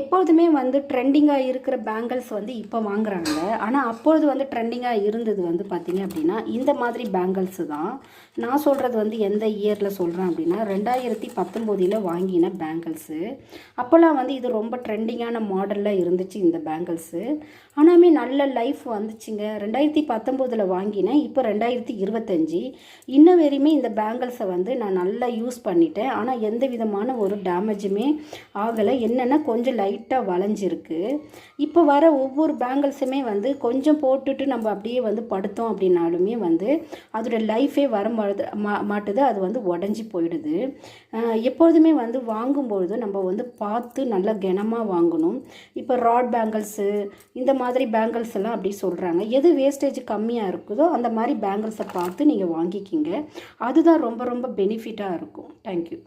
எப்பொழுதுமே வந்து ட்ரெண்டிங்காக இருக்கிற பேங்கிள்ஸ் வந்து இப்போ வாங்குறாங்க. ஆனால் அப்பொழுது வந்து ட்ரெண்டிங்காக இருந்தது வந்து பார்த்தீங்க அப்படின்னா இந்த மாதிரி பேங்கிள்ஸு தான். நான் சொல்கிறது வந்து எந்த இயரில் சொல்கிறேன் அப்படின்னா ரெண்டாயிரத்தி பத்தொம்போதில் வாங்கின பேங்கிள்ஸு அப்போல்லாம் வந்து இது ரொம்ப ட்ரெண்டிங்கான மாடலில் இருந்துச்சு இந்த பேங்கிள்ஸு ஆனாலுமே நல்ல லைஃப் வந்துச்சுங்க. ரெண்டாயிரத்தி பத்தொம்போதில் வாங்கினேன் இப்போ ரெண்டாயிரத்தி இருபத்தஞ்சி. இன்ன வரையுமே இந்த பேங்கிள்ஸை வந்து நான் நல்லா யூஸ் பண்ணிட்டேன். ஆனால் எந்த விதமான ஒரு டேமேஜுமே ஆகலை. என்னென்னா கொஞ்சம் கொஞ்சம் லைட்டாக வளைஞ்சிருக்கு. இப்போ வர ஒவ்வொரு பேங்கிள்ஸுமே வந்து கொஞ்சம் போட்டுட்டு நம்ம அப்படியே வந்து படுத்தோம் அப்படின்னாலுமே வந்து அதோட லைஃபே வர மாட்டுது மா- மாட்டுது அது வந்து உடஞ்சி போயிடுது. எப்பொழுதுமே வந்து வாங்கும்பொழுது நம்ம வந்து பார்த்து நல்லா கனமாக வாங்கணும். இப்போ ராட் பேங்கிள்ஸு இந்த மாதிரி பேங்கிள்ஸ் எல்லாம் அப்படி சொல்கிறாங்க எது வேஸ்டேஜ் கம்மியாக இருக்குதோ அந்த மாதிரி பேங்கிள்ஸை பார்த்து நீங்கள் வாங்கிக்கிங்க. அதுதான் ரொம்ப ரொம்ப பெனிஃபிட்டாக இருக்கும். தேங்க்யூ